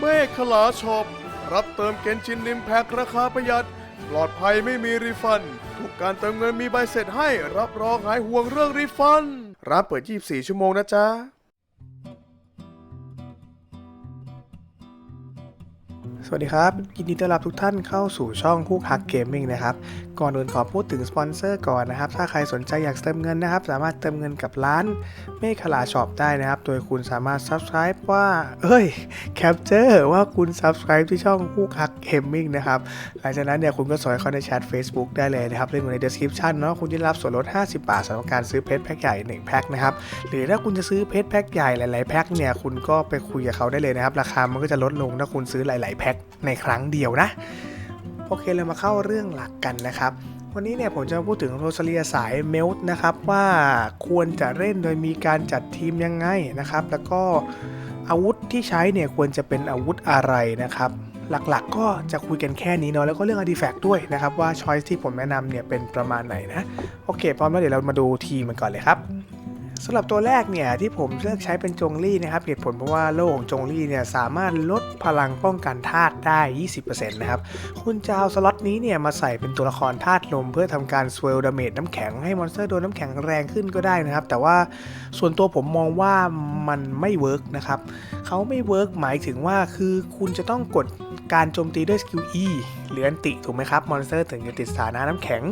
เมฆขลาช็อปรับเติมเกนชินนิมแพ็คราคาประหยัด ปลอดภัยไม่มีรีฟัน ทุกการเติมเงินมีใบเสร็จให้ รับรองหายห่วงเรื่องรีฟัน รับเปิด 24 ชั่วโมงนะจ๊ะ วัสดีครับ ยินดีต้อนรับทุกท่านเข้าสู่ช่องคู่ฮักเกมมิ่งนะครับ ก่อนอื่นขอพูดถึงสปอนเซอร์ก่อนนะครับ ถ้าใครสนใจอยากเติมเงินนะครับ สามารถเติมเงินกับร้านเมฆขลาช็อปได้นะครับ โดยคุณสามารถ subscribe ว่า เอ้ย capture ว่าคุณ subscribe ที่ช่องคู่ฮักเกมมิ่งนะครับ หลังจากนั้นเนี่ยคุณก็สอยเข้าในแชท Facebook ได้เลยนะครับเรื่องอยู่ใน description เนาะคุณจะรับส่วนลด 50 บาทสำหรับการซื้อเพชรแพ็คใหญ่1แพ็คนะครับ หรือถ้าคุณจะซื้อเพชรแพ็คใหญ่หลายๆแพ็คเนี่ยคุณก็ไปคุยกับเขาได้เลยนะครับราคามันก็จะลดลงถ้าคุณซื้อหลาย ๆแพ็คในครั้งเดียวนะ โอเคเรามาเข้าเรื่องหลักกันนะครับวันนี้เนี่ยผมจะพูดถึงโรซาเลียสายเมลต์นะครับว่าควรจะเล่นโดยมีการจัดทีมยังไงนะครับ แล้วก็อาวุธที่ใช้เนี่ยควรจะเป็นอาวุธอะไรนะครับหลักๆ ก็จะคุยกันแค่นี้เนาะแล้วก็เรื่อง artifact ด้วยนะครับว่าช้อยที่ผมแนะนำเนี่ยเป็นประมาณไหนนะโอเคพร้อมแล้วเดี๋ยวเรามาดูทีมกันก่อนเลยครับ สำหรับตัวแรกเนี่ยที่ผมเลือกใช้เป็นจงลี่นะครับเหตุผลเพราะว่าโล่ของจงลี่เนี่ยสามารถลดพลังป้องกันธาตุได้ 20%นะครับคุณจะเอาสล็อตนี้เนี่ยมาใส่เป็นตัวละครธาตุลม เพื่อทำการสเวลดาเมจน้ำแข็งให้มอนสเตอร์โดนน้ำแข็งแรงขึ้นก็ได้นะครับ แต่ว่าส่วนตัวผมมองว่ามันไม่เวิร์กนะครับเขาไม่เวิร์กหมายถึงว่าคือคุณจะต้องกดการโจมตีด้วยสกิล E หรืออันติถูกไหมครับมอนสเตอร์ถึงจะติดสถานะน้ำแข็ง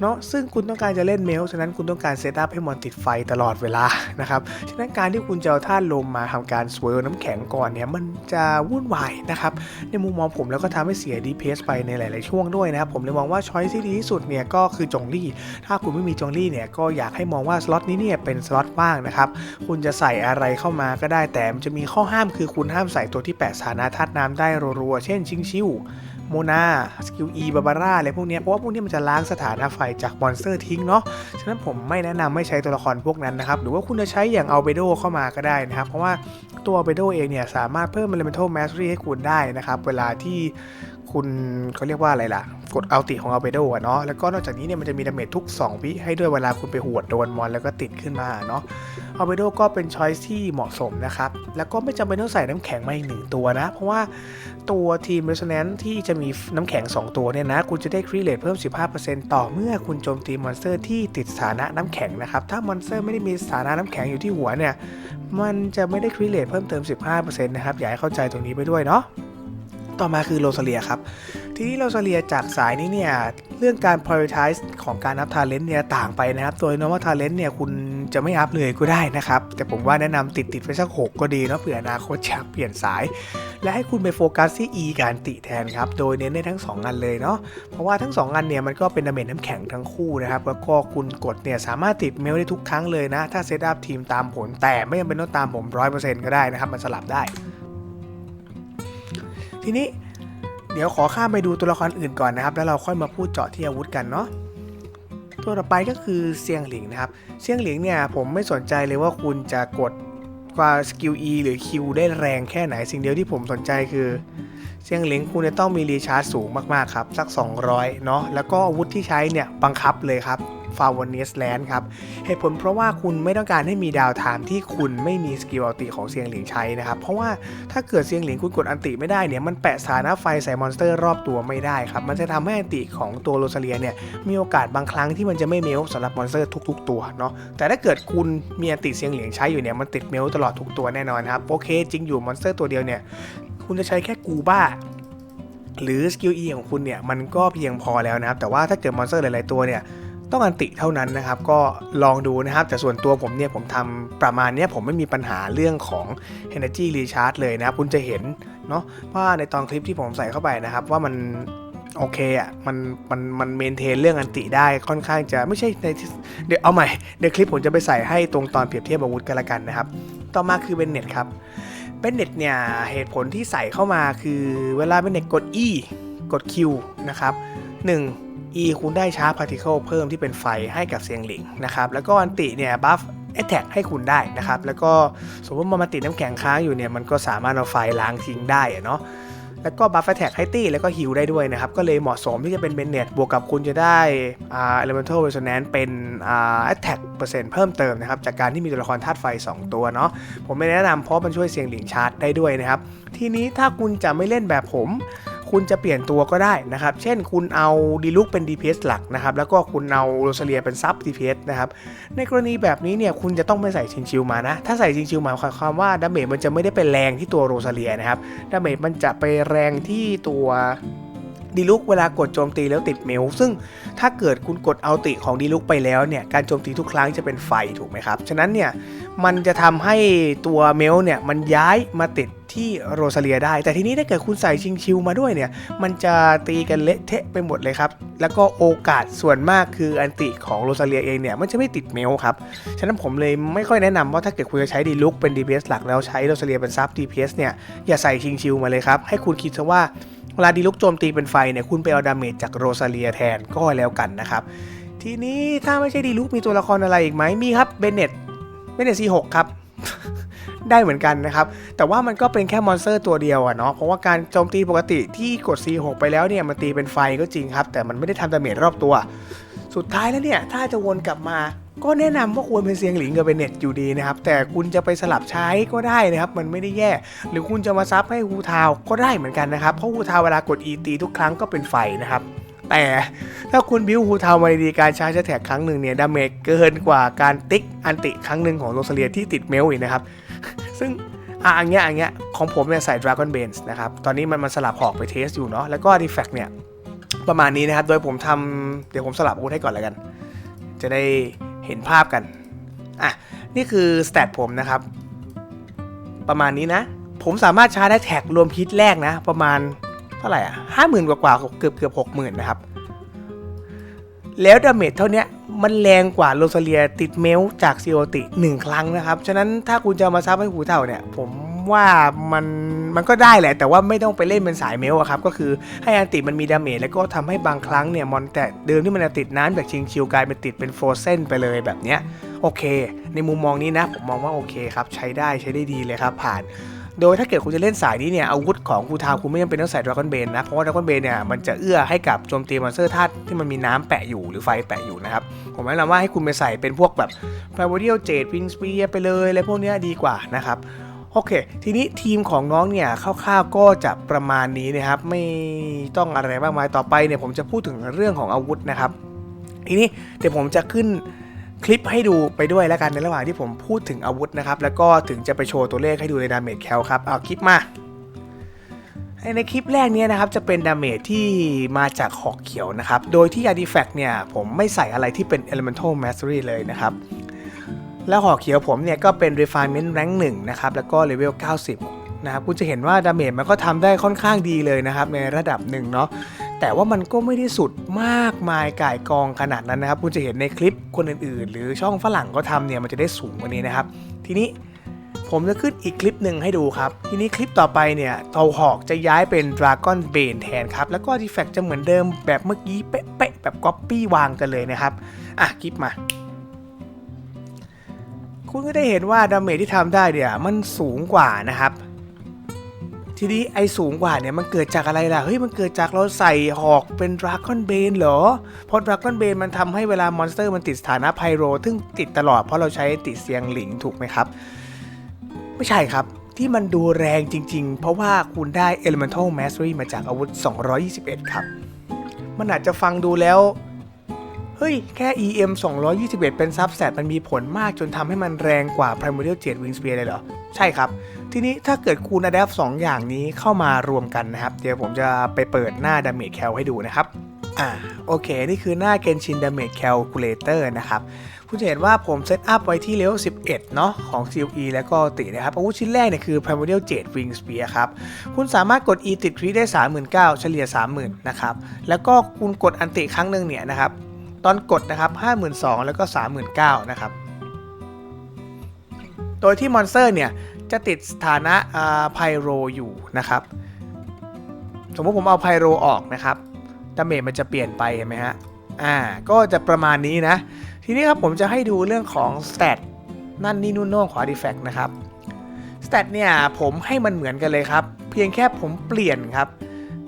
เนาะซึ่งคุณต้องการจะเล่นเมลฉะนั้นคุณต้องการเซตอัพให้มอนติดไฟตลอดเวลานะครับฉะนั้นการที่คุณจะเอาธาตุลมมาทำการสวลน้ำแข็งก่อนเนี่ยมันจะวุ่นวายนะครับในมุมมองผมแล้วก็ทำให้เสียดีเพสไปในหลาย ๆ ช่วงด้วยนะครับผมเลยมองว่าช้อยที่ดีที่สุดเนี่ยก็คือจงลี่ ถ้าคุณไม่มีจงลี่เนี่ยก็อยากให้มองว่าสล็อตนี้เนี่ยเป็นสล็อตว่างนะครับคุณจะใส่อะไรเข้ามาก็ได้แต่มันจะมีข้อห้ามคือคุณห้ามใส่ตัวที่แปะสถานะธาตุน้ำได้รัวๆเช่นชิงชิว โมนาสกิล E บาบาร่าอะไรพวกนี้เพราะว่าพวกนี้มันจะล้างสถานะไฟจากมอนสเตอร์ทิ้งเนาะฉะนั้นผมไม่แนะนำไม่ใช้ตัวละครพวกนั้นนะครับ หรือว่าคุณจะใช้อย่างอัลเบโดเข้ามาก็ได้นะครับ เพราะว่าตัวอัลเบโดเองเนี่ยสามารถเพิ่ม Elemental Mastery ให้คุณได้นะครับ เวลาที่ คุณเขาเรียกว่าอะไรล่ะ กดอัลติของเอัลเบโดะเนาะแล้วก็นอกจากนี้เนี่ยมันจะมีดาเมจทุก 2 วิให้ด้วยเวลาคุณไปหวดโดนมอนแล้วก็ติดขึ้นมาเนาะเอัลเบโดก็เป็นช้อยที่เหมาะสมนะครับ แล้วก็ไม่จำเป็นต้องใส่น้ำแข็งมาอีกหนึ่งตัวนะ เพราะว่าตัวทีม Resonance ที่จะมีน้ำแข็ง 2 ตัวเนี่ยนะ คุณจะได้ครีเลตเพิ่ม 15%ต่อเมื่อคุณโจมตีมอนสเตอร์ที่ติดสถานะน้ำแข็งนะครับถ้ามอนสเตอร์ไม่ได้มีสถานะน้ำแข็งอยู่ที่หัวเนี่ยมันจะไม่ได้ครีเลตเพิ่มเติม 15%นะครับอยากให้เข้าใจตรงนี้ไปด้วยเนาะ ต่อมาคือโรซาเลียครับ ทีนี้โรซาเลียจากสายนี้เนี่ย เรื่องการ prioritize ของการอัพทาเลนต์เนี่ยต่างไปนะครับโดย normal talent เนี่ยคุณจะไม่อัพเลยก็ได้นะครับ แต่ผมว่าแนะนำติดติดไปสัก 6 ก็ดีเนาะเผื่ออนาคตจะเปลี่ยนสาย และให้คุณไปโฟกัสที่ E การติแทนครับ โดยเน้นในทั้ง 2 อันเลยเนาะ เพราะว่าทั้ง 2 อันเนี่ยมันก็เป็นดาเมจน้ำแข็งทั้งคู่นะครับ แล้วก็คุณกดเนี่ยสามารถติดเมลได้ทุกครั้งเลยนะ ถ้าเซตอัพทีมตามผล แต่ไม่จำเป็นต้องตามผม 100%ก็ได้นะครับ มันสลับได้ ทีนี้เดี๋ยวขอข้ามไปดูตัวละครอื่นก่อนนะครับ แล้วเราค่อยมาพูดเจาะที่อาวุธกันเนาะตัวต่อไปก็คือเซียงหลิงนะครับเซียงหลิงเนี่ยผมไม่สนใจเลยว่าคุณจะกดกว่าสกิล E หรือ Q ได้แรงแค่ไหนสิ่งเดียวที่ผมสนใจคือเซียงหลิงคุณจะต้องมีรีชาร์จสูงมากๆครับ สัก 200 เนาะแล้วก็อาวุธที่ใช้เนี่ยบังคับเลยครับ ฟาวเนสแลนครับ เหตุผลเพราะว่าคุณไม่ต้องการให้มีดาวไทม์ที่คุณไม่มีสกิลอัลติของเซียงหลิงใช้นะครับ เพราะว่าถ้าเกิดเซียงหลิงคุณกดอันติไม่ได้เนี่ย มันแปะสถานะไฟใส่มอนสเตอร์รอบตัวไม่ได้ครับ มันจะทำให้อันติของตัวโรซาเลียเนี่ย มีโอกาสบางครั้งที่มันจะไม่เมลสำหรับมอนสเตอร์ทุก ๆ ตัวเนาะ แต่ถ้าเกิดคุณมีอันติเซียงหลิงใช้อยู่เนี่ย มันติดเมลตลอดทุกตัวแน่นอนครับ โอเค จริงอยู่มอนสเตอร์ตัวเดียวเนี่ย คุณจะใช้แค่กูบ้าหรือสกิล E ของคุณเนี่ย มันก็เพียงพอแล้วนะครับ แต่ว่าถ้าเกิดมอนสเตอร์หลาย ๆ ตัวเนี่ย ต้องอันติเท่านั้นนะครับ ก็ลองดูนะครับ แต่ส่วนตัวผมเนี่ยผมทำประมาณนี้ผมไม่มีปัญหาเรื่องของ Energy Recharge เลยนะครับคุณจะเห็นเนาะว่าในตอนคลิปที่ผมใส่เข้าไปนะครับ ว่ามันโอเคอะมันมันมันเมนเทนเรื่องอันติได้ค่อนข้างจะไม่ใช่ในเดี๋ยวเอาใหม่เดี๋ยวคลิปผมจะไปใส่ให้ตรงตอนเปรียบเทียบอาวุธกันละกันนะครับ ต่อมาคือเบนเน็ตครับเบนเน็ตเนี่ยเหตุผลที่ใส่เข้ามาคือเวลาเบนเน็ตกด E กด Q นะครับ1 E คุณได้ชาร์จพาร์ติเคิลเพิ่มที่เป็นไฟให้กับเซียงหลิงนะครับแล้วก็อันติเนี่ยบัฟแอตแทกให้คุณได้นะครับแล้วก็สมมติมันมาติดน้ำแข็งค้างอยู่เนี่ยมันก็สามารถเอาไฟล้างทิ้งได้เนาะแล้วก็บัฟแท็กให้ตี้แล้วก็ฮิลได้ด้วยนะครับ ก็เลยเหมาะสมที่จะเป็นเบนเน็ตบวกกับคุณจะได้อ่า elemental resonance เป็นอ่า attack เปอร์เซ็นต์เพิ่มเติมนะครับ จากการที่มีตัวละครธาตุไฟ 2 ตัวเนาะผมไม่แนะนำเพราะมันช่วยเสียงหลิงชาร์จได้ด้วยนะครับ ทีนี้ถ้าคุณจะไม่เล่นแบบผม คุณจะเปลี่ยนตัวก็ได้นะครับ เช่นคุณเอาดีลุกเป็น DPS หลักนะครับ แล้วก็คุณเอาโรซาเลียเป็นซับ DPS นะครับ ในกรณีแบบนี้เนี่ยคุณจะต้องไม่ใส่ชิงชิวมานะ ถ้าใส่ชิงชิวหมายความว่าดาเมจมันจะไม่ได้ไปแรงที่ตัวโรซาเลียนะครับ ดาเมจมันจะไปแรงที่ตัว ดีลุกเวลากดโจมตีแล้วติดเมล ซึ่งถ้าเกิดคุณกดเอัลติของดีลุกไปแล้วเนี่ยการโจมตีทุกครั้งจะเป็นไฟถูกไหมครับ ฉะนั้นเนี่ยมันจะทำให้ตัวเมลเนี่ยมันย้ายมาติดที่โรซาเลียได้ แต่ทีนี้ถ้าเกิดคุณใส่ชิงชิวมาด้วยเนี่ย มันจะตีกันเละเทะไปหมดเลยครับ แล้วก็โอกาสส่วนมากคืออันติของโรซาเลียเองเนี่ย มันจะไม่ติดเมลครับ ฉะนั้นผมเลยไม่ค่อยแนะนำว่าถ้าเกิดคุณจะใช้ดีลุกเป็น DPS หลักแล้วใช้โรซาเลียเป็นซับ DPS เนี่ย อย่าใส่ชิงชิวมาเลยครับ ให้คุณคิดซะว่า เวลาดีลุกโจมตีเป็นไฟเนี่ยคุณไปเอาดาเมจจากโรซาเลียแทนก็แล้วกันนะครับ ทีนี้ถ้าไม่ใช่ดีลุกมีตัวละครอะไรอีกไหมมีครับเบเน็ตเบเน็ต C6 ครับได้เหมือนกันนะครับ แต่ว่ามันก็เป็นแค่มอนสเตอร์ตัวเดียวอะเนาะ เพราะว่าการโจมตีปกติที่กด C6 ไปแล้วเนี่ย มันตีเป็นไฟก็จริงครับ แต่มันไม่ได้ทำดาเมจรอบตัว สุดท้ายแล้วเนี่ย ถ้าจะวนกลับมา ก็แนะนำว่าควรเป็นเซียงหลิงกับเบเน็ตอยู่ดีนะครับ แต่คุณจะไปสลับใช้ก็ได้นะครับ มันไม่ได้แย่ หรือคุณจะมาซับให้ฮูทาวก็ได้เหมือนกันนะครับ เพราะฮูทาวเวลากด E ตีทุกครั้งก็เป็นไฟนะครับ แต่ถ้าคุณบิวฮูทาวมาดีการชาร์จแท็กครั้งหนึ่งเนี่ยดาเมจเกินกว่าการติ๊กอันติครั้งหนึ่งของโรซเลียที่ติดเมลอีกนะครับ ซึ่งอะอันเนี้ยอันเนี้ยของผมเนี่ยใส่ Dragon b a n e นะครับ ตอนนี้มันมันสลับหอกไปเทสอยู่เนาะ แล้วก็ Artifact เนี่ยประมาณนี้นะครับ โดยผมทำเดี๋ยวผมสลับอาวุธให้ก่อนแล้วกัน จะได้ เห็นภาพกัน อะ นี่คือสเตตผมนะครับ ประมาณนี้นะ ผมสามารถชาร์จได้แท็กรวมฮิตแรกนะ ประมาณเท่าไหร่อะห้าหมื่นกว่าๆเกือบเกือบหกหมื่นนะครับ แล้วดาเมจเท่านี้มันแรงกว่าโรซาเลียติดเมลจากซีโอติหนึ่งครั้งนะครับ ฉะนั้นถ้าคุณจะมาซับให้หูเท่าเนี่ย ผม ว่ามันมันก็ได้แหละ แต่ว่าไม่ต้องไปเล่นเป็นสายเมลอะครับ ก็คือให้อันติมันมีดาเมจแล้วก็ทำให้บางครั้งเนี่ยมอนแต่เดิมที่มันจะติดน้ำจากชิงชิวกลายเป็นติดเป็นโฟเซนไปเลยแบบเนี้ยโอเค ในมุมมองนี้นะผมมองว่าโอเคครับใช้ได้ใช้ได้ดีเลยครับผ่านโดยถ้าเกิดคุณจะเล่นสายนี้เนี่ยอาวุธของคูทาวคุณไม่จำเป็นต้องใส่ดราก้อนเบนนะ เพราะว่าดราก้อนเบนเนี่ยมันจะเอื้อให้กับโจมตีมอนสเตอร์ธาตุที่มันมีน้ำแปะอยู่หรือไฟแปะอยู่นะครับ ผมแนะนำว่าให้คุณไปใส่เป็นพวกแบบไฟวอเดียลเจดวิงสเปียไปเลยอะไรพวกเนี้ยดีกว่านะครับ โอเค ทีนี้ทีมของน้องเนี่ยคร่าวๆก็จะประมาณนี้นะครับ ไม่ต้องอะไรมากมายต่อไปเนี่ยผมจะพูดถึงเรื่องของอาวุธนะครับ ทีนี้เดี๋ยวผมจะขึ้นคลิปให้ดูไปด้วยแล้วกันในระหว่างที่ผมพูดถึงอาวุธนะครับ แล้วก็ถึงจะไปโชว์ตัวเลขให้ดูในดาเมจแคลครับเอาคลิปมาในคลิปแรกเนี้นะครับจะเป็นดาเมจที่มาจากหอกเขียวนะครับ โดยที่ Artifact เนี่ยผมไม่ใส่อะไรที่เป็น Elemental Mastery เลยนะครับ แล้วหอกเขียวผมเนี่ยก็เป็น Refinement Rank 1นะครับแล้วก็ Level 90 นะครับคุณจะเห็นว่าดาเมจมันก็ทำได้ค่อนข้างดีเลยนะครับในระดับหนึ่งเนาะแต่ว่ามันก็ไม่ได้สุดมากมายก่ายกองขนาดนั้นนะครับ คุณจะเห็นในคลิปคนอื่นๆ หรือช่องฝรั่งก็ทำเนี่ยมันจะได้สูงกว่านี้นะครับ ทีนี้ผมจะขึ้นอีกคลิปหนึ่งให้ดูครับ ทีนี้คลิปต่อไปเนี่ยเตาหอกจะย้ายเป็น Dragon Bane แทนครับ แล้วก็ Artifact จะเหมือนเดิมแบบเมื่อกี้เป๊ะๆแบบ Copy วางกันเลยนะครับ อะคลิปมา คุณก็ได้เห็นว่าดาเมจที่ทำได้เนี่ยมันสูงกว่านะครับ ทีนี้ไอ้สูงกว่าเนี่ยมันเกิดจากอะไรล่ะ เฮ้ยมันเกิดจากเราใส่หอกเป็นดราก้อนเบนเหรอ เพราะดราก้อนเบนมันทำให้เวลามอนสเตอร์มันติดสถานะไพโรซึ่งติดตลอดเพราะเราใช้ติดเสียงหลิงถูกไหมครับ ไม่ใช่ครับที่มันดูแรงจริง ๆ เพราะว่าคุณได้ Elemental Mastery มาจากอาวุธ 221 ครับ มันอาจจะฟังดูแล้ว เฮ้ย แค่ EM 221 เป็นซับแซตมันมีผลมากจนทำให้มันแรงกว่า Primordial Jet Wing Spear เลยเหรอ ใช่ครับ ทีนี้ถ้าเกิดคุณ adapt 2อย่างนี้เข้ามารวมกันนะครับ เดี๋ยวผมจะไปเปิดหน้า Damage Cal ให้ดูนะครับ อ่า โอเค นี่คือหน้า Genshin Damage Calculator นะครับ คุณจะเห็นว่าผมเซตอัพไว้ที่เลเวล11 เนาะของ COE แล้วก็ตินะครับ อาวุธชิ้นแรกเนี่ยคือ Primordial Jade Wing Spear ครับ คุณสามารถกด E ติดครีได้ 39,000 เฉลี่ย 30,000 นะครับ แล้วก็คุณกดอันติครั้งหนึ่งเนี่ยนะครับ ตอนกดนะครับ 52,000 แล้วก็ 39,000 นะครับ โดยที่มอนสเตอร์เนี่ย จะติดสถานะไพโรอยู่นะครับ สมมติผมเอาไพโรออกนะครับดาเมจมันจะเปลี่ยนไปเห็นไหมฮะ อ่า ก็จะประมาณนี้นะ ทีนี้ครับผมจะให้ดูเรื่องของ stat นั่นนี่นู่นโน่นของ artifact นะครับ stat เนี่ยผมให้มันเหมือนกันเลยครับ เพียงแค่ผมเปลี่ยนครับ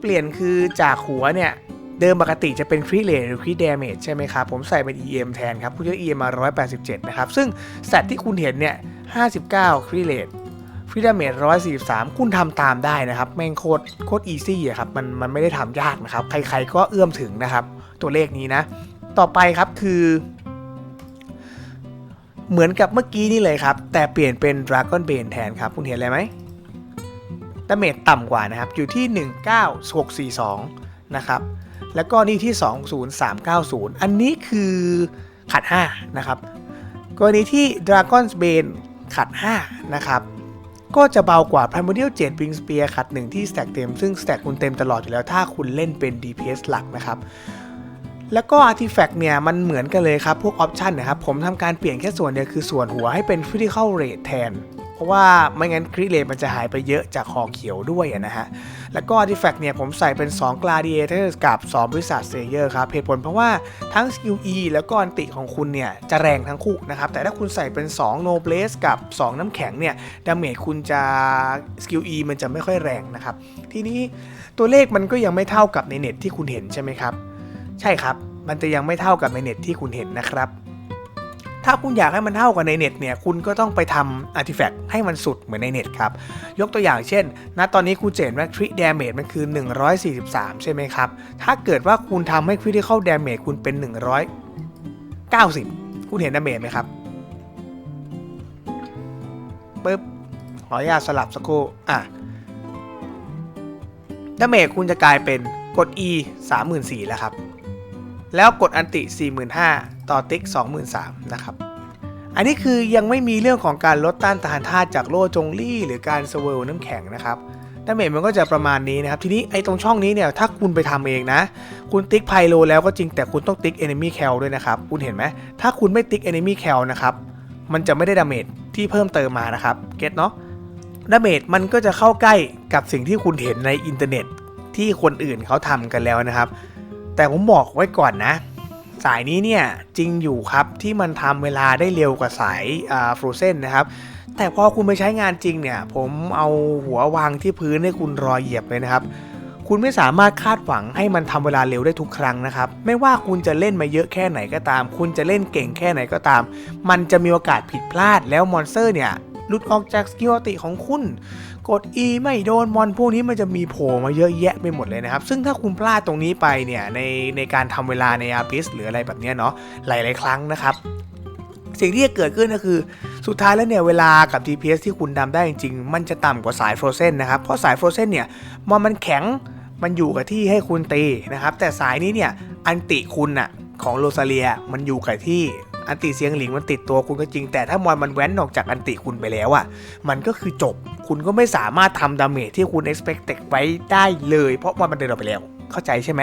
เปลี่ยนคือจากหัวเนี่ย เดิมปกติจะเป็นครีเล e หรือครี damage ใช่ไหมครับ ผมใส่เป็น EM แทนครับคุณจะได้ EM มา 187 นะครับ ซึ่งแซตที่คุณเห็นเนี่ย 59 ครีเล e ฟรีดาเมจ143 คุณทำตามได้นะครับ แม่งโคตรโคตรอีซี่อะครับ มันมันไม่ได้ทำยากนะครับ ใครๆก็เอื้อมถึงนะครับ ตัวเลขนี้นะ ต่อไปครับคือ เหมือนกับเมื่อกี้นี่เลยครับ แต่เปลี่ยนเป็น Dragon Bane แทนครับ คุณเห็นอะไรไหมดาเมจต่ำกว่านะครับ อยู่ที่ 19642 นะครับ แล้วก็นี่ที่ 20390 อันนี้คือขัด5นะครับกรณีที่ Dragon's Bane ขัด5นะครับก็จะเบากว่า Primordial Jet Wing Spear ขัด 1 ที่ stack เต็ม ซึ่ง stack คุณเต็มตลอดอยู่แล้วถ้าคุณเล่นเป็น DPS หลักนะครับแล้วก็ Artifact เนี่ยมันเหมือนกันเลยครับ พวก Option นะครับ ผมทำการเปลี่ยนแค่ส่วนเดียวคือส่วนหัวให้เป็น Critical Rate แทน เพราะว่าไม่งั้น Crit Rate มันจะหายไปเยอะจากหอเขียวด้วยนะฮะ แล้วก็ Artifact เนี่ยผมใส่เป็น 2 Gladiator กับ2 Wizard Slayer ครับเหตุผลเพราะว่าทั้ง Skill E แล้วก็อันติของคุณเนี่ย จะแรงทั้งคู่นะครับ แต่ถ้าคุณใส่เป็น 2 Noblesse กับ 2 น้ำแข็งเนี่ยดาเมจคุณจะ Skill E มันจะไม่ค่อยแรงนะครับ ทีนี้ตัวเลขมันก็ยังไม่เท่ากับในเน็ตที่คุณเห็นใช่ไหมครับ ใช่ครับมันจะยังไม่เท่ากับในเน็ตที่คุณเห็นนะครับ ถ้าคุณอยากให้มันเท่ากับในเน็ตเนี่ยคุณก็ต้องไปทำอาร์ติแฟกต์ให้มันสุดเหมือนในเน็ตครับ ยกตัวอย่างเช่นณตอนนี้คุณเจนว่า crit damage มันคือ 143 ใช่ไหมครับ ถ้าเกิดว่าคุณทำให้ critical damage คุณเป็น 190 คุณเห็น damage ไหมครับปึ๊บขออนุญาตสลับสักครู่อะ damage คุณจะกลายเป็นกด e 34,000แล้วครับ แล้วกดอันติ 45,000 ต่อติ๊ก 23,000นะครับ อันนี้คือยังไม่มีเรื่องของการลดต้านทานธาตุจากโล่จงลี่ หรือการสเวลน้ำแข็งนะครับดาเมจมันก็จะประมาณนี้นะครับ ทีนี้ไอ้ตรงช่องนี้เนี่ยถ้าคุณไปทำเองนะ คุณติ๊กไพโลแล้วก็จริงแต่คุณต้องติ๊ก enemy cal ด้วยนะครับ คุณเห็นไหมถ้าคุณไม่ติ๊ก enemy cal นะครับมันจะไม่ได้ดาเมจที่เพิ่มเติมมานะครับเก็ตเนาะดาเมจมันก็จะเข้าใกล้กับสิ่งที่คุณเห็นในอินเทอร์เน็ตที่คนอื่นเขาทำกันแล้วนะครับ แต่ผมบอกไว้ก่อนนะ สายนี้เนี่ยจริงอยู่ครับที่มันทำเวลาได้เร็วกว่าสายอ่าฟรเซนนะครับแต่พอคุณไปใช้งานจริงเนี่ย ผมเอาหัววางที่พื้นให้คุณรอเหยียบเลยนะครับ คุณไม่สามารถคาดหวังให้มันทำเวลาเร็วได้ทุกครั้งนะครับ ไม่ว่าคุณจะเล่นมาเยอะแค่ไหนก็ตาม คุณจะเล่นเก่งแค่ไหนก็ตาม มันจะมีโอกาสผิดพลาดแล้วมอนสเตอร์เนี่ยหลุดออกจากสกิลติของคุณ กด E ไม่โดนมอนพวกนี้มันจะมีโผล่มาเยอะแยะไปหมดเลยนะครับ ซึ่งถ้าคุณพลาดตรงนี้ไปเนี่ยในในการทำเวลาในอาพิสหรืออะไรแบบเนี้ยเนาะหลาย ๆ ครั้งนะครับ สิ่งที่จะเกิดขึ้นก็คือสุดท้ายแล้วเนี่ยเวลากับ DPS ที่คุณทำได้จริงๆ มันจะต่ำกว่าสาย Frozen นะครับ เพราะสาย Frozen เนี่ยมันมันแข็งมันอยู่กับที่ให้คุณตีนะครับ แต่สายนี้เนี่ยอันติคุณอะของโรซาเลียมันอยู่กับที่ อันติเสียงหลิงมันติดตัวคุณก็จริง แต่ถ้ามอนมันแว้นออกจากอันติคุณไปแล้วอะมันก็คือจบ คุณก็ไม่สามารถทำดาเมจที่คุณ expect ไว้ได้เลย เพราะมอนมันเดินออกไปแล้ว เข้าใจใช่ไหม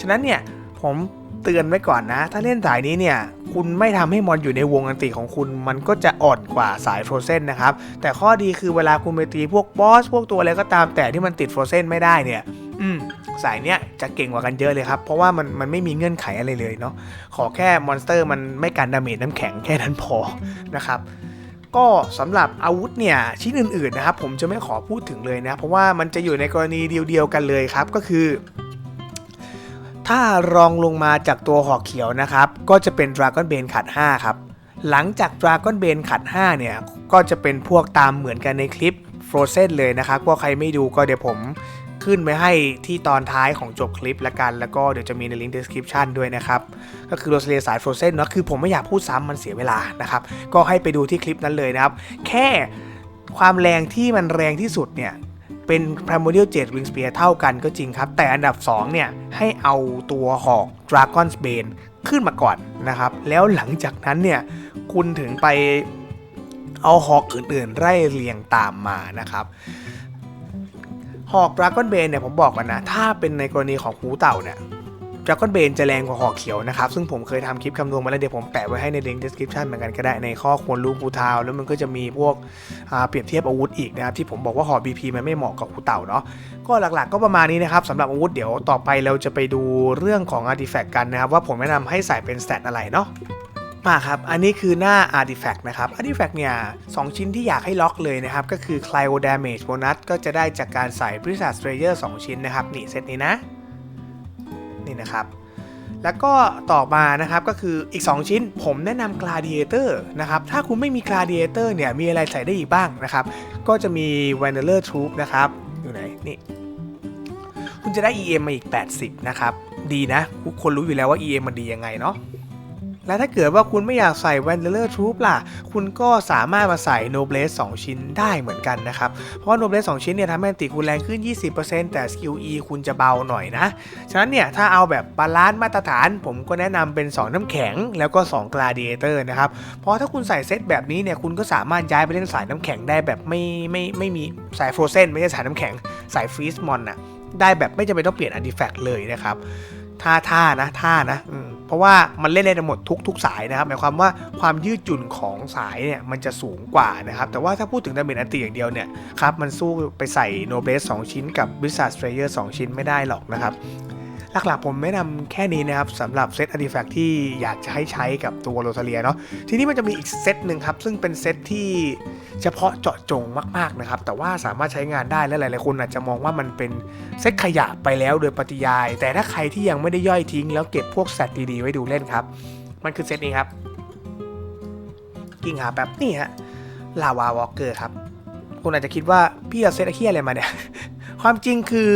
ฉะนั้นเนี่ยผมเตือนไว้ก่อนนะ ถ้าเล่นสายนี้เนี่ยคุณไม่ทำให้มอนอยู่ในวงอันติของคุณ มันก็จะอ่อนกว่าสายโฟรเซนนะครับ แต่ข้อดีคือเวลาคุณไปตีพวกบอสพวกตัวอะไรก็ตามแต่ที่มันติดโฟรเซนไม่ได้เนี่ย อืมสายเนี้ยจะเก่งกว่ากันเยอะเลยครับ เพราะว่ามันมันไม่มีเงื่อนไขอะไรเลยเนาะขอแค่มอนสเตอร์มันไม่กันดาเมจน้ำแข็งแค่นั้นพอนะครับก็สำหรับอาวุธเนี่ยชิ้นอื่นๆนะครับผมจะไม่ขอพูดถึงเลยนะเพราะว่ามันจะอยู่ในกรณีเดียวๆกันเลยครับก็คือ ถ้ารองลงมาจากตัวหอกเขียวนะครับ ก็จะเป็น Dragon Bane ขัด5ครับหลังจาก Dragon Bane ขัด5เนี่ยก็จะเป็นพวกตามเหมือนกันในคลิป Frozen เลยนะครับว่าใครไม่ดูก็เดี๋ยวผม ขึ้นไว้ให้ที่ตอนท้ายของจบคลิปละกัน แล้วก็เดี๋ยวจะมีในลิงก์ description ด้วยนะครับ ก็คือโรสเลียสาย Frozen เนาะคือผมไม่อยากพูดซ้ำมันเสียเวลานะครับ ก็ให้ไปดูที่คลิปนั้นเลยนะครับ แค่ความแรงที่มันแรงที่สุดเนี่ยเป็น Primordial Jet Wing Spear เท่ากันก็จริงครับ แต่อันดับ 2 เนี่ย ให้เอาตัวหอก Dragon's Bane ขึ้นมาก่อนนะครับ แล้วหลังจากนั้นเนี่ย คุณถึงไปเอาหอกอื่นๆ ไล่เรียงตามมานะครับ หอก Dragon Bane เนี่ยผมบอกกันนะ ถ้าเป็นในกรณีของหูเต่าเนี่ย Dragon Bane จะแรงกว่าหอกเขียวนะครับ ซึ่งผมเคยทำคลิปคำนวณมาแล้วเดี๋ยวผมแปะไว้ให้ในลิงก์ description เหมือนกันก็ได้ในข้อควรรู้ภูทาว แล้วมันก็จะมีพวกเปรียบเทียบอาวุธอีกนะครับที่ผมบอกว่าหอ BP มันไม่เหมาะกับหูเต่าเนาะก็หลักๆก็ประมาณนี้นะครับสำหรับอาวุธเดี๋ยวต่อไปเราจะไปดูเรื่องของอาร์ติแฟกต์กันนะครับว่าผมแนะนำให้ใส่เป็นสแตทอะไรเนาะ มาครับ อันนี้คือหน้า Artifact นะครับ Artifact เนี่ยสองชิ้นที่อยากให้ล็อกเลยนะครับ ก็คือ Cryo Damage Bonus ก็จะได้จากการใส่ Blizzard Strayer 2 ชิ้นนะครับ นี่เซตนี้นะ นี่นะครับแล้วก็ต่อมานะครับก็คืออีก 2 ชิ้นผมแนะนำ Gladiator นะครับถ้าคุณไม่มี Gladiator เนี่ยมีอะไรใส่ได้อีกบ้างนะครับก็จะมี Vanilla Troop นะครับอยู่ไหนนี่คุณจะได้ EM มาอีก 80 นะครับ ดีนะทุกคนรู้อยู่แล้วว่า EM มันดียังไงเนาะ และถ้าเกิดว่าคุณไม่อยากใส่ Vanilla Troop ล่ะ คุณก็สามารถมาใส่ Noblesse 2 ชิ้นได้เหมือนกันนะครับ เพราะว่า Noblesse 2 ชิ้นเนี่ยทำให้อันติคุณแรงขึ้น 20%แต่ Skill E คุณจะเบาหน่อยนะ ฉะนั้นเนี่ย ถ้าเอาแบบบาลานซ์มาตรฐาน ผมก็แนะนำเป็น 2 น้ำแข็งแล้วก็ 2 Gladiator นะครับ เพราะถ้าคุณใส่เซตแบบนี้เนี่ย คุณก็สามารถย้ายไปเล่นสายน้ำแข็งได้แบบไม่ไม่ไม่มีสาย Frozen ไม่ใช่สายน้ำแข็งสาย Freeze Mon น่ะได้แบบไม่จำเป็นต้องเปลี่ยน Artifact เลยนะครับท่าท่านะท่านะอื ราะว่ามันเล่นได้หมดทุกทุกสายนะครับหมายความว่าความยืดหยุ่นของสายเนี่ยมันจะสูงกว่านะครับแต่ว่าถ้าพูดถึงดาเมจอันตีอย่างเดียวเนี่ยครับมันสู้ไปใส่โนเบส2ชิ้นกับวิสซาสเตรเยอร์2ชิ้นไม่ได้หรอกนะครับ หลักๆผมแนะนำแค่นี้นะครับสำหรับเซตอาร์ติแฟกที่อยากจะให้ใช้กับตัวโรซาเลียเนาะทีนี้มันจะมีอีกเซตหนึ่งครับ ซึ่งเป็นเซตที่เฉพาะเจาะจงมากๆนะครับ แต่ว่าสามารถใช้งานได้และหลายๆคนอาจจะมองว่ามันเป็นเซตขยะไปแล้วโดยปริยาย แต่ถ้าใครที่ยังไม่ได้ย่อยทิ้ง แล้วเก็บพวกแซตดีๆไว้ดูเล่นครับ มันคือเซตนี้ครับกิ่งหาแบบนี่ฮะลาวาวอลเกอร์ครับคุณอาจจะคิดว่าพี่เอาเซตไอ้เคียอะไรมาเนี่ยความจริงคือ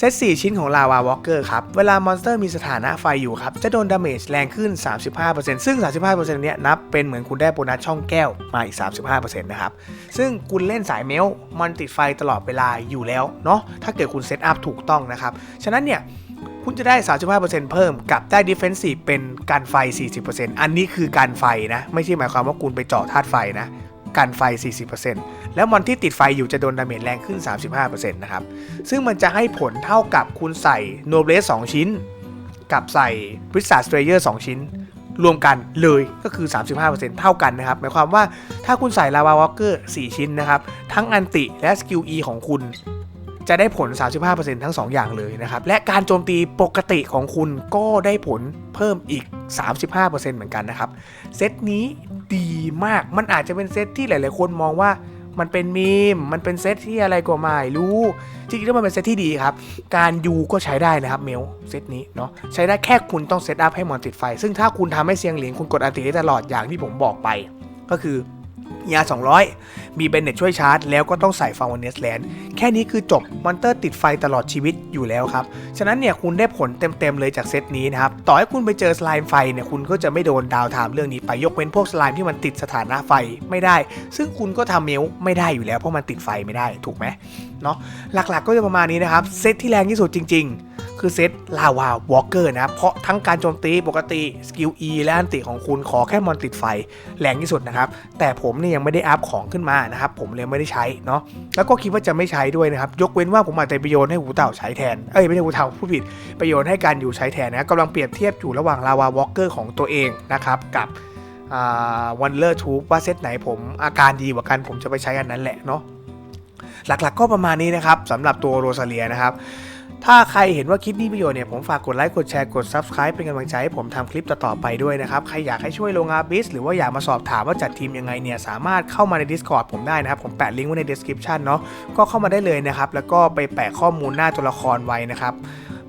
เซต 4 ชิ้นของลาวาวอลเกอร์ครับ เวลามอนสเตอร์มีสถานะไฟอยู่ครับ จะโดนดาเมจแรงขึ้น 35%ซึ่ง 35%เนี้ยนับเป็นเหมือนคุณได้โบนัสช่องแก้วมาอีก 35%นะครับ ซึ่งคุณเล่นสายเมลมันติดไฟตลอดเวลาอยู่แล้วเนาะถ้าเกิดคุณเซตอัพถูกต้องนะครับ ฉะนั้นเนี่ยคุณจะได้ 35%เพิ่ม กับได้ Defensive เป็นการไฟ 40%อันนี้คือการไฟนะ ไม่ใช่หมายความว่าคุณไปเจาะธาตุไฟนะ การไฟ 40%แล้วมอนที่ติดไฟอยู่จะโดนดาเมจแรงขึ้น 35%นะครับ ซึ่งมันจะให้ผลเท่ากับคุณใส่ Nobles 2ชิ้น กับใส่ Blizzard Strayer 2ชิ้น รวมกันเลยก็คือ 35%เท่ากันนะครับ หมายความว่าถ้าคุณใส่ลาวาวอลเกอร์4ชิ้นนะครับ ทั้งอันติและสกิล E ของคุณ จะได้ผล 35%ทั้ง 2 อย่างเลยนะครับ และการโจมตีปกติของคุณก็ได้ผลเพิ่มอีก 35%เหมือนกันนะครับ เซตนี้ดีมาก มันอาจจะเป็นเซตที่หลาย ๆ คนมองว่ามันเป็นมีม มันเป็นเซตที่อะไรก็ไม่รู้ จริงๆแล้วมันเป็นเซตที่ดีครับ การยูก็ใช้ได้นะครับเมลเซตนี้เนาะ ใช้ได้แค่คุณต้องเซตอัพให้มอนติดไฟ ซึ่งถ้าคุณทำให้เซียงเหลียงคุณกดอันติได้ตลอดอย่างที่ผมบอกไป ก็คือ ยา 200 มีเบนเน็ตช่วยชาร์จ แล้วก็ต้องใส่ฟาวเนสแลนด์แค่นี้คือจบมอนเตอร์ติดไฟตลอดชีวิตอยู่แล้วครับ ฉะนั้นเนี่ยคุณได้ผลเต็ม ๆ เลยจากเซตนี้นะครับ ต่อให้คุณไปเจอสไลม์ไฟเนี่ยคุณก็จะไม่โดนดาวไทม์เรื่องนี้ไปยกเว้นพวกสไลม์ที่มันติดสถานะไฟไม่ได้ ซึ่งคุณก็ทำเมลไม่ได้อยู่แล้วเพราะมันติดไฟไม่ได้ถูกไหมเนาะหลักๆก็จะประมาณนี้นะครับเซตที่แรงที่สุดจริง ๆ คือเซตลาวาวอลเกอร์นะครับเพราะทั้งการโจมตีปกติสกิล E และอันติของคุณขอแค่มอนติดไฟแรงที่สุดนะครับแต่ผมเนี่ยยังไม่ได้อัพของขึ้นมานะครับผมเลยไม่ได้ใช้เนาะแล้วก็คิดว่าจะไม่ใช้ด้วยนะครับยกเว้นว่าผมอาจจะไปโยนให้หูเต่าใช้แทนเอ้ยไม่ใช่หูเต่าผู้ผิดไปโยนให้การอยู่ใช้แทนนะกำลังเปรียบเทียบอยู่ระหว่างลาวาวอลเกอร์ของตัวเองนะครับกับวันเลอร์ทูบว่าเซตไหนผมอาการดีกว่ากันผมจะไปใช้อันนั้นแหละเนาะหลักๆก็ประมาณนี้นะครับสำหรับตัวโรซาเลียนะครับ ถ้าใครเห็นว่าคลิปนี้ประโยชน์เนี่ยผมฝากกดไลค์กดแชร์กด Subscribe เป็นกำลังใจให้ผมทำคลิปต่อๆไปด้วยนะครับ ใครอยากให้ช่วยลงอาบิสหรือว่าอยากมาสอบถามว่าจัดทีมยังไงเนี่ยสามารถเข้ามาใน Discord ผมได้นะครับ ผมแปะลิงก์ไว้ใน Description เนาะก็เข้ามาได้เลยนะครับแล้วก็ไปแปะข้อมูลหน้าตัวละครไว้นะครับ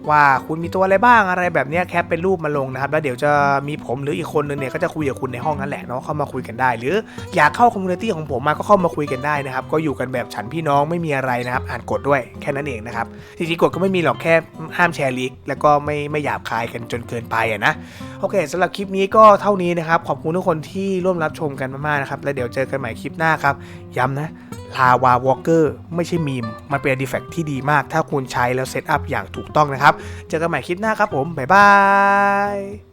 ว่าคุณมีตัวอะไรบ้างอะไรแบบนี้แคปเป็นรูปมาลงนะครับ แล้วเดี๋ยวจะมีผมหรืออีกคนนึงเนี่ยก็จะคุยกับคุณในห้องนั่นแหละเนาะเข้ามาคุยกันได้ หรืออยากเข้าคอมมูนิตี้ของผมมาก็เข้ามาคุยกันได้นะครับ ก็อยู่กันแบบฉันพี่น้องไม่มีอะไรนะครับ อ่านกฎด้วยแค่นั้นเองนะครับจริงๆกฎก็ไม่มีหรอกแค่ห้ามแชร์ลิกแล้วก็ไม่ไม่หยาบคายกันจนเกินไปอะนะโอเคสำหรับคลิปนี้ก็เท่านี้นะครับขอบคุณทุกคนที่ร่วมรับชมกันมากๆนะครับแล้วเดี๋ยวเจอกันใหม่คลิปหน้าครับย้ำนะ ลาวาวอลเกอร์ไม่ใช่มีม มันเป็นดีแฟกที่ดีมาก ถ้าคุณใช้แล้วเซตอัพอย่างถูกต้องนะครับ เจอกันใหม่คลิปหน้าครับผม บ๊ายบาย